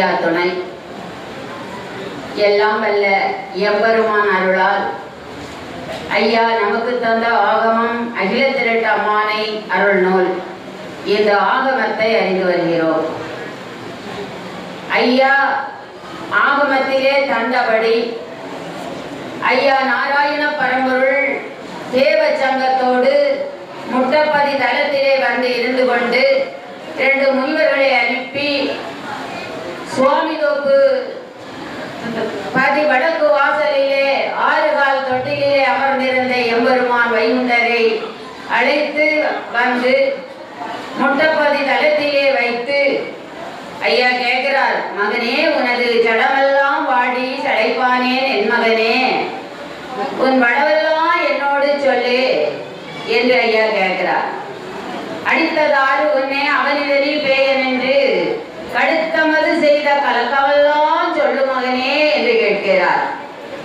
ஐயா துணை எல்லாம் வல்ல எம்பெருமான் அருளால் ஐயா நமக்கு தந்த ஆகமம் அகில திரட்டு அம்மானை அருள் நூல் இந்த ஆகமத்தை அறிந்து வருகிறோம். ஐயா ஆகமத்திலே தந்தபடி ஐயா நாராயண பரம்பொருள் தேவ சங்கத்தோடு முட்டப்பதி தளத்திலே வந்து இருந்து கொண்டு இரண்டு முனிவர்களை அனுப்பி சுவாமி தோப்பு பதி வடக்கு வாசலிலே ஆறு கால் தொட்டிலே அமர்ந்திருந்த எம்பெருமான் வைகுண்டரை அழைத்து வந்து முட்டப்பதி தளத்திலே வைத்து ஐயா கேட்கிறார் மகனே உனது ஜடமெல்லாம் வாடி சடைப்பானேன் என் மகனே. உன் வடவெல்லாம் என்னோடு சொல்லு என்று ஐயா கேட்கிறார். அடித்ததாறு உன்னை அவனிடனில் பேயன் கடுத்தமது செய்த கலக்கமெல்லாம் சொல்லு மகனே என்று கேட்கிறார்.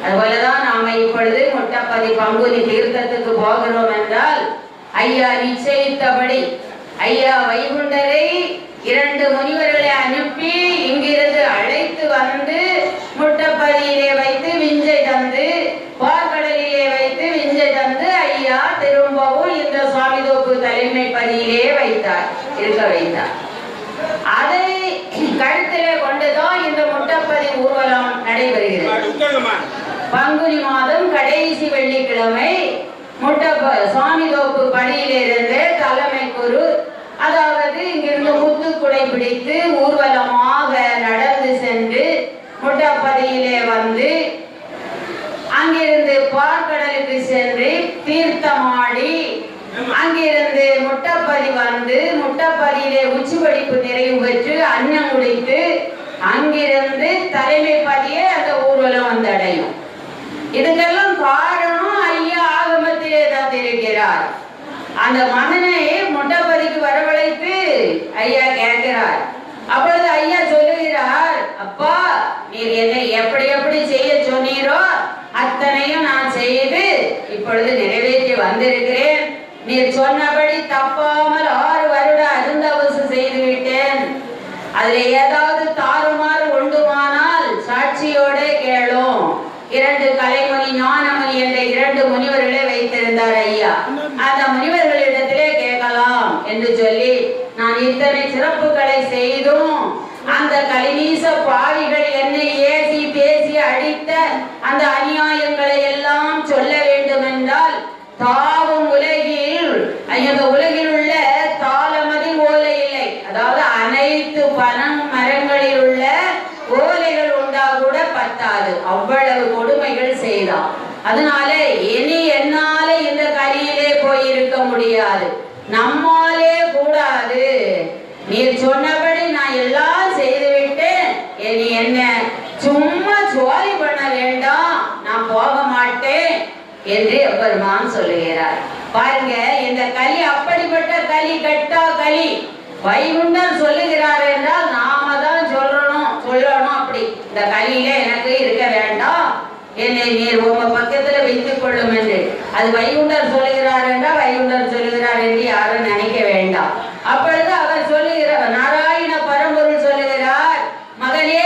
அதுபோலதான் நாம இப்பொழுது முட்டப்பதி பங்குனி தீர்த்தத்துக்கு போகிறோம் என்றால் ஐயா நிச்சயித்தபடி ஐயா வைகுண்டரை இரண்டு முனிவரை அனுப்பி இங்கிருந்து அழைத்து வந்து முட்டப்பதியிலே வைத்து விஞ்சை தந்து பார்க்கடலிலே வைத்து விஞ்சை தந்து ஐயா திரும்பவும் இந்த சுவாமிதோப்பு தலைமை பதியிலே வைத்தார் இருக்க வைத்தார் அதை கருத்திலே கொண்டுதான் இந்த முட்டப்பதி ஊர்வலம் நடைபெறுகிறது உட்காருங்கம்மா பங்குனி மாதம் கடைசி வெள்ளிக்கிழமை முட்டப்ப சுவாமிதோப்பு பணியிலிருந்து தலைமை குரு அதாவது இங்கிருந்து முத்து குடை பிடித்து ஊர்வலமாக அந்த வந்தடையும் இதுக்கெல்லாம் காரணம் ஐயா ஆகமத்திலே தந்திருக்கிறார் அந்த மகனை முட்டப்பதிக்கு வரவழைத்து ஐயா கேட்கிறார். அப்பொழுது ஐயா சொல்லுகிறார் அப்பா நீர் என்னை எப்படி எப்படி செய்ய சொன்னீரோ அத்தனையும் நான் செய்து இப்பொழுது நிறைவேற்றி வந்திருக்கிறேன். நீர் சொன்னபடி தப்பாமல் ஆறு வருட அருந்தவசு செய்து விட்டேன். அதுல ஏதாவது முனிவர்களை வைத்திருந்தார் ஐயா. அந்த முனிவர்களிடத்திலே கேட்கலாம் என்று சொல்லி நான் இத்தனை சிறப்புகளை செய்தும் அந்த கலிநீச பாவிகள் என்னை ஏசி பேசி அடித்த அந்த அநியாயங்களை எல்லாம் சொல்ல வேண்டும் என்றால் தாவும் உலகில் அந்த உலகில் உள்ள தாளமதி ஓலை இல்லை. அதாவது அனைத்து பனம் மரங்களில் உள்ள ஓலைகள் உண்டா கூட பத்தாது. அவ்வளவு கொடுமைகள் செய்தான் அதனால இனி முடியாது. நம்மாலே கூடாது. நீர் சொன்னபடி நான் எல்லாம் செய்து விட்டேன் என்ன? சும்மா ஜோலி பண்ண வேண்டாம். நான் போக மாட்டேன் என்று பெருமான் சொல்லுகிறார். பாருங்க இந்த களி அப்படிப்பட்ட களி கட்டா களி வைகுண்டம் சொல்லுகிறார் என்றால் நாம தான் சொல்லணும் சொல்லணும் அப்படி. இந்த களியில எனக்கு இருக்க வேண்டாம். என்னை நீர் உங்க பக்கத்துல வைத்துக் கொள்ளும் என்று. அது வைகுண்டர் சொல்லுகிறார் என்றால் வைகுண்டர் சொல்லுகிறார் என்று யாரும் நினைக்க வேண்டாம் அப்பொழுது அவர் சொல்லுகிறார் நாராயண பரம்பொருள் சொல்லுகிறார் மகனே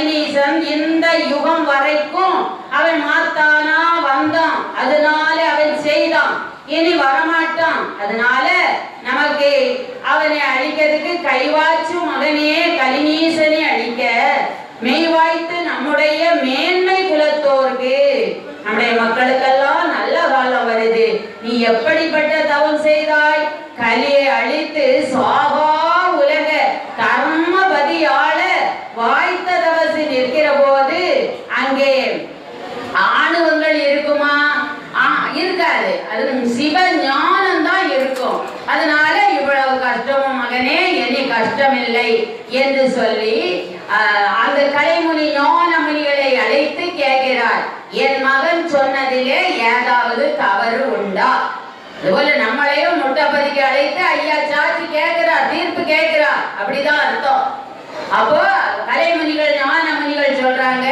சைனீசன் இந்த யுகம் வரைக்கும் அவன் மாத்தானா வந்தான். அதனால அவன் செய்தான். இனி வரமாட்டான். அதனால நமக்கு அவனை அழிக்கிறதுக்கு கைவாச்சு மகனே கலிநீசனை அழிக்க மெய்வாய்த்து நம்முடைய மேன்மை குலத்தோருக்கு. நம்முடைய மக்களுக்கெல்லாம் நல்ல காலம் வருது. நீ எப்படிப்பட்ட தவம் செய்தாய்? கலியை அழித்து சாகா அது சிவ ஞானம் தான் இருக்கும். அதனால இவ்வளவு கஷ்டமும் மகனே இனி கஷ்டமில்லை என்று சொல்லி அந்த கலைமுனி ஞானமுனிகளை அழைத்து கேட்கிறார். என் மகன் சொன்னதிலே ஏதாவது தவறு உண்டா? அதுபோல நம்மளையும் முட்டப்பதிக்கு அழைத்து ஐயா சாட்சி கேட்கிறார் தீர்ப்பு கேட்கிறார். அப்படிதான் அர்த்தம். அப்போ கலைமுனிகள் ஞான சொல்றாங்க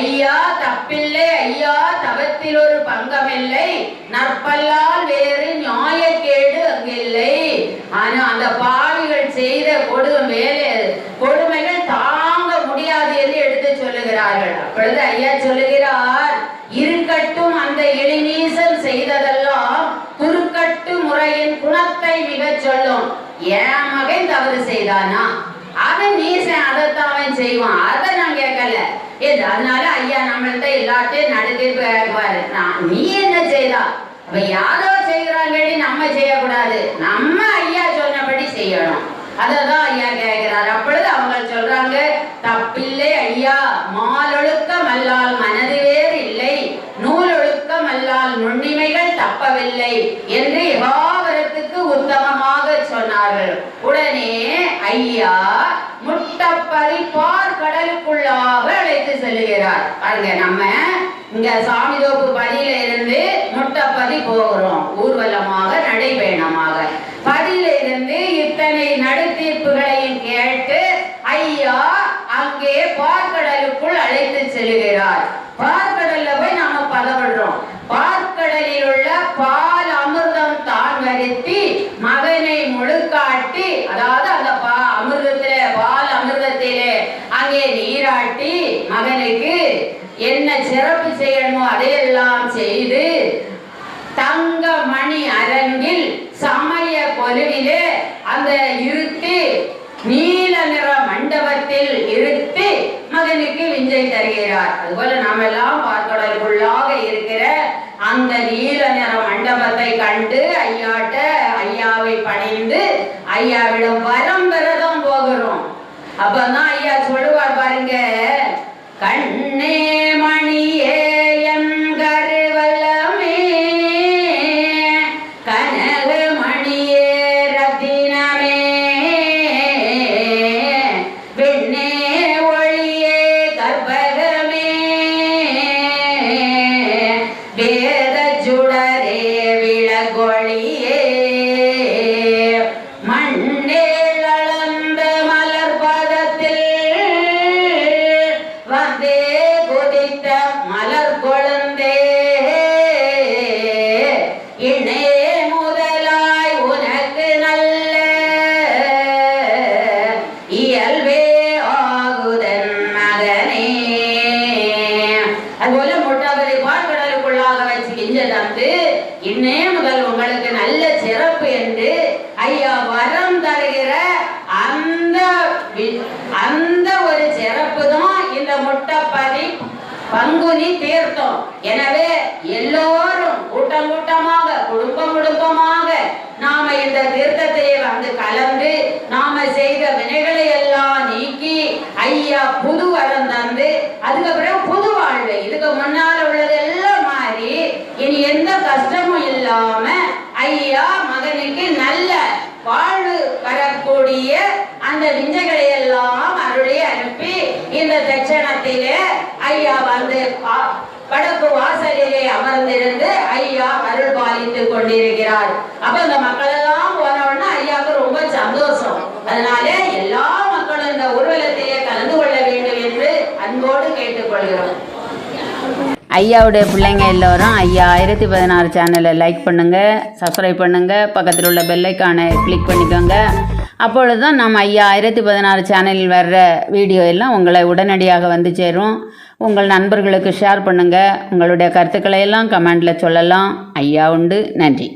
ஐயா தப்பில்லை ஐயா தவத்தில் ஒரு பங்கமில்லை. நற்பல்லால் வேறு நியாயக்கேடு அங்கில்லை. ஆனா அந்த பாவிகள் செய்த கொடுமை வேலை கொடுமைகள் தாங்க முடியாது என்று எடுத்து சொல்லுகிறார்கள். அப்பொழுது ஐயா சொல்லுகிறார் இருக்கட்டும் அந்த இளிநீசன் செய்ததெல்லாம் குறுக்கட்டு முறையின் குணத்தை மிகச் சொல்லும். என் மகன் தவறு செய்தானா? அவன் நீசன் அதைத்தான் அவன் செய்வான். அதை நான் கேட்கல. இது அதனால ஐயா நம்மள்ட்ட எல்லாத்தையும் நடத்திட்டு கேட்பாரு நான் நீ என்ன செய்தா? அப்ப யாரோ செய்கிறாங்கடி நம்ம செய்யக்கூடாது. நம்ம ஐயா சொன்னபடி செய்யணும். அததான் ஐயா கேட்கிறார். அப்பொழுது அவங்க சொல்றாங்க தப்பில்லை ஐயா. மாலொழுக்கம் அல்லால் மனது வேறு இல்லை. நூலொழுக்கம் அல்லால் நுண்ணிமைகள் தப்பவில்லை என்று எவாவரத்துக்கு உத்தமமாக சொன்னார்கள். உடனே ஐயா முட்டப்பதி பார் கடலுக்குள்ளாக அழைத்து செல்கிறார் பாருங்க நம்ம இங்க சாமிதோப்பு பதியில இருந்து முட்டப்பதி போகிறோம். ஊர்வலமாக நடைபயணமாக. பதியில இருந்து இத்தனை நடுத்தீர்ப்புகளையும் கேட்டு ஐயா அங்கே பார்க்கடலுக்குள் அழைத்து செல்லுகிறார். பார்க்கடல்ல போய் நாம பதவிடுறோம் பார்க்கடலில் உள்ள பால் அமிர்தம் தான் வருத்தி மகனை முழுக்காட்டி அதாவது அந்த பா அமிர்தத்திலே பால் அமிர்தத்திலே அங்கே நீராட்டி மகனுக்கு என்ன சிறப்பு செய்யணுமோ எல்லாம் செய்து தங்க மணி அரங்கில் சமய கொலுவிலே அந்த இருத்தி நீல நிற மண்டபத்தில் இருத்தி மகனுக்கு விஞ்சை தருகிறார். அதுபோல நாம் எல்லாம் பார்க்கடலுக்குள்ளாக இருக்கிற அந்த நீல நிற மண்டபத்தை கண்டு ஐயாட்ட ஐயாவை பணிந்து ஐயாவிடம் வரம் பெறதான் போகிறோம். அப்பதான் ஐயா சொல்லுவார் பாருங்க கண் பங்குனி தீர்த்தம். எனவே எல்லோரும் கூட்டம் கூட்டமாக குடும்பம் குடும்பமாக நாம இந்த தீர்த்தத்திலே வந்து கலந்து நாம செய்த வினைகளை எல்லாம் நீக்கி ஐயா புது வரம் தந்து அதுக்கப்புறம் புது வாழ்வை இதுக்கு முன்னால உள்ளதெல்லாம் மாறி இனி எந்த கஷ்டமும் இல்லாம ஐயா மகனுக்கு நல்ல வாழ்வு வரக்கூடிய அந்த விஞ்சைகளை எல்லாம் அருளி அனுப்பி இந்த தட்சணத்திலே ஐயா வந்து பா- வடக்கு வாசலிலே அமர்ந்திருந்து ஐயா அருள் கொண்டிருக்கிறார் அப்ப இந்த மக்கள் எல்லாம் போன உடனே ஐயாவுக்கு ரொம்ப சந்தோஷம். அதனால எல்லா மக்களும் இந்த ஊர்வலத்திலே கலந்து கொள்ள வேண்டும் என்று அன்போடு கேட்டுக்கொள்கிறோம். ஐயாவுடைய பிள்ளைங்க எல்லோரும் ஐயா ஆயிரத்தி பதினாறு சேனலை லைக் பண்ணுங்கள் சப்ஸ்கிரைப் பண்ணுங்கள் பக்கத்தில் உள்ள பெல்லைக்கானை கிளிக் பண்ணிக்கோங்க. அப்பொழுது தான் நம்ம ஐயா ஆயிரத்தி பதினாறு சேனலில் வர்ற வீடியோ எல்லாம் உங்களை உடனடியாக வந்து சேரும். உங்கள் நண்பர்களுக்கு ஷேர் பண்ணுங்கள் உங்களுடைய கருத்துக்களை எல்லாம் கமெண்டில் சொல்லலாம். ஐயா உண்டு. நன்றி.